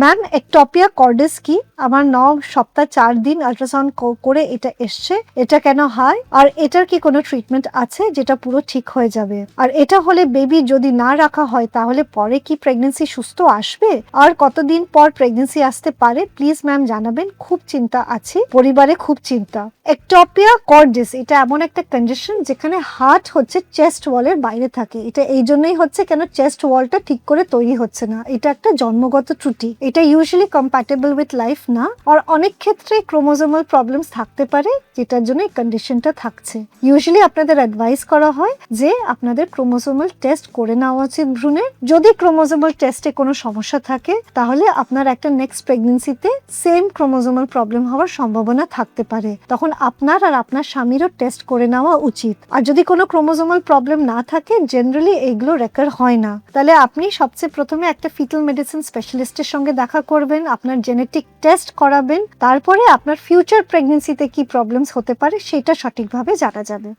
Ma'am একটপিয়া কর্ডেস কি? আমার ন সপ্তাহ চার দিন আল্ট্রাসাউন্ড করে এটা এসছে। এটা কেন হয়? আর এটার কি কোনো ট্রিটমেন্ট আছে যেটা পুরো ঠিক হয়ে যাবে? আর এটা হলে বেবি যদি না রাখা হয়, তাহলে পরে কি প্রেগনেন্সি সুস্থ আসবে? আর কতদিন পর প্রেগনেন্সি আসতে পারে? প্লিজ ম্যাম জানাবেন। খুব চিন্তা আছে। পরিবারে খুব চিন্তা। একটপিয়া কর্ডেস এটা এমন একটা কন্ডিশন যেখানে হার্ট হচ্ছে চেস্ট ওয়ালের বাইরে থাকে। এটা এই জন্যই হচ্ছে কেন চেস্ট ওয়ালটা ঠিক করে তৈরি হচ্ছে না। এটা একটা জন্মগত ত্রুটি। এটা ইউজুয়ালি কম্প্যাটেবল উইথ লাইফ না, আর অনেক ক্ষেত্রে ক্রোমোজোমাল প্রবলেমস থাকতে পারে, যেটার জন্য এই কন্ডিশনটা থাকছে। ইউজুয়ালি আপনাদের অ্যাডভাইস করা হয় যে আপনাদের ক্রোমোজোমাল টেস্ট করে নেওয়া উচিত ভ্রূণের যদি ক্রোমোজোমাল টেস্টে কোনো সমস্যা থাকে, তাহলে আপনার একটা নেক্সট প্রেগনেন্সিতে সেম ক্রোমোজোমাল প্রবলেম হওয়ার সম্ভাবনা থাকতে পারে। তখন আপনার আর আপনার স্বামীরও টেস্ট করে নেওয়া উচিত। আর যদি কোনো ক্রোমোজোমাল প্রবলেম না থাকে জেনারেলি এগুলো রেকার হয় না। তাহলে আপনি সবচেয়ে প্রথমে একটা ফিটাল মেডিসিন স্পেশালিস্টের সঙ্গে দেখা করবেন, আপনার জেনেটিক টেস্ট করাবেন, তারপরে আপনার ফিউচার প্রেগনেন্সিতে কি প্রবলেমস হতে পারে সেটা সঠিকভাবে জানা যাবে।